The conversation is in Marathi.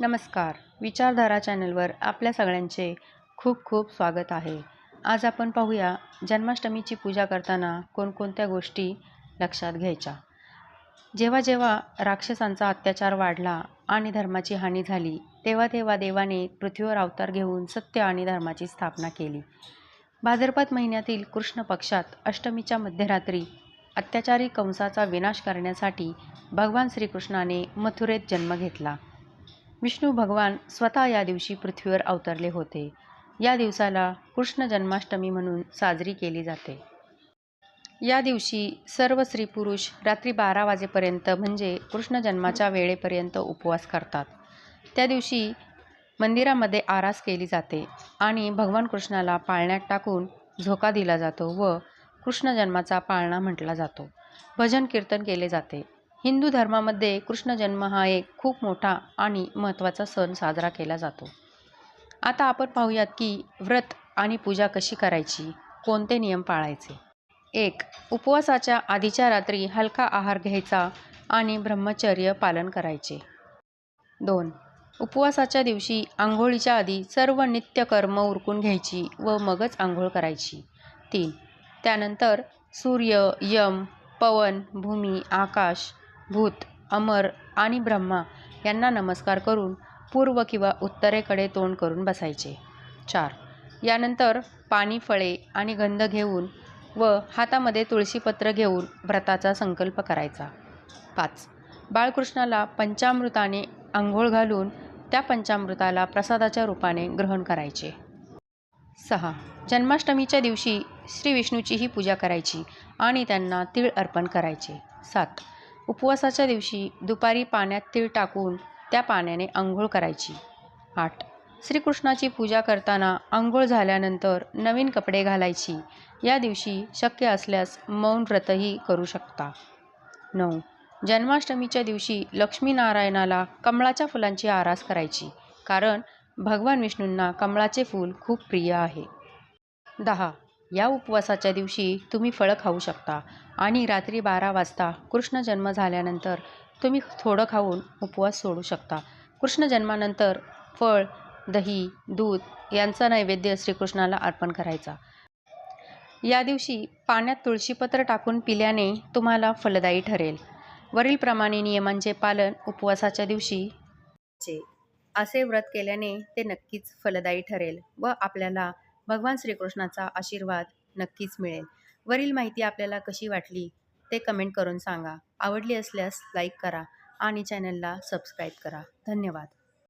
नमस्कार. विचारधारा चॅनलवर आपल्या सगळ्यांचे खूप खूप स्वागत आहे. आज आपण पाहूया जन्माष्टमीची पूजा करताना कोणकोणत्या गोष्टी लक्षात घ्यायच्या? जेव्हा जेव्हा राक्षसांचा अत्याचार वाढला आणि धर्माची हानी झाली तेव्हा तेव्हा देवाने पृथ्वीवर अवतार घेऊन सत्य आणि धर्माची स्थापना केली. भाद्रपद महिन्यातील कृष्ण पक्षात अष्टमीच्या मध्यरात्री अत्याचारी कंसाचा विनाश करण्यासाठी भगवान श्रीकृष्णाने मथुरेत जन्म घेतला. विष्णू भगवान स्वतः या दिवशी पृथ्वीवर अवतरले होते. या दिवसाला कृष्ण जन्माष्टमी म्हणून साजरी केली जाते. या दिवशी सर्व स्त्री पुरुष रात्री बारा वाजेपर्यंत म्हणजे कृष्ण जन्माच्या वेळेपर्यंत उपवास करतात. त्या दिवशी मंदिरामध्ये आरास केली जाते आणि भगवान कृष्णाला पाळण्यात टाकून झोका दिला जातो व कृष्ण जन्माचा पाळणा म्हटला जातो. भजन कीर्तन केले जाते. हिंदू धर्मामध्ये कृष्ण जन्म हा एक खूप मोठा आणि महत्त्वाचा सण साजरा केला जातो. आता आपण पाहूयात की व्रत आणि पूजा कशी करायची? कोणते नियम पाळायचे? एक उपवासाच्या आधीच्या रात्री हलका आहार घ्यायचा आणि ब्रह्मचर्य पालन करायचे. दोन उपवासाच्या दिवशी आंघोळीच्या आधी सर्व नित्यकर्म उरकून घ्यायची व मगच आंघोळ करायची. तीन त्यानंतर सूर्य यम पवन भूमी आकाश भूत अमर आणि ब्रह्मा यांना नमस्कार करून पूर्व किंवा उत्तरेकडे तोंड करून बसायचे. चार. यानंतर पाणी फळे आणि गंध घेऊन व हातामध्ये तुळशीपत्र घेऊन व्रताचा संकल्प करायचा. पाच. बाळकृष्णाला पंचामृताने आंघोळ घालून त्या पंचामृताला प्रसादाच्या रूपाने ग्रहण करायचे. सहा. जन्माष्टमीच्या दिवशी श्री विष्णूचीही पूजा करायची आणि त्यांना तीळ अर्पण करायचे. सात. उपवासाच्या दिवशी दुपारी पाण्यात तीळ टाकून त्या पाण्याने आंघोळ करायची. आठ. श्रीकृष्णाची पूजा करताना आंघोळ झाल्यानंतर नवीन कपडे घालायची. या दिवशी शक्य असल्यास मौन व्रतही करू शकता. नऊ. जन्माष्टमीच्या दिवशी लक्ष्मीनारायणाला कमळाच्या फुलांची आरास करायची कारण भगवान विष्णूंना कमळाचे फूल खूप प्रिय आहे. दहा. या उपवासाच्या दिवशी तुम्ही फळं खाऊ शकता. आणि रात्री बारा वाजता कृष्ण जन्म झाल्यानंतर तुम्ही थोडं खाऊन उपवास सोडू शकता. कृष्ण जन्मानंतर फळ दही दूध यांचा नैवेद्य श्रीकृष्णाला अर्पण करायचा. या दिवशी पाण्यात तुळशीपत्र टाकून पिल्याने तुम्हाला फलदायी ठरेल. वरीलप्रमाणे नियमांचे पालन उपवासाच्या दिवशी असे व्रत केल्याने ते नक्कीच फलदायी ठरेल व आपल्याला भगवान श्रीकृष्णाचा आशीर्वाद नक्कीच मिळेल. वरील माहिती आपल्याला कशी वाटली ते कमेंट करून सांगा. आवडली असल्यास लाईक करा आणि चॅनलला सबस्क्राईब करा. धन्यवाद.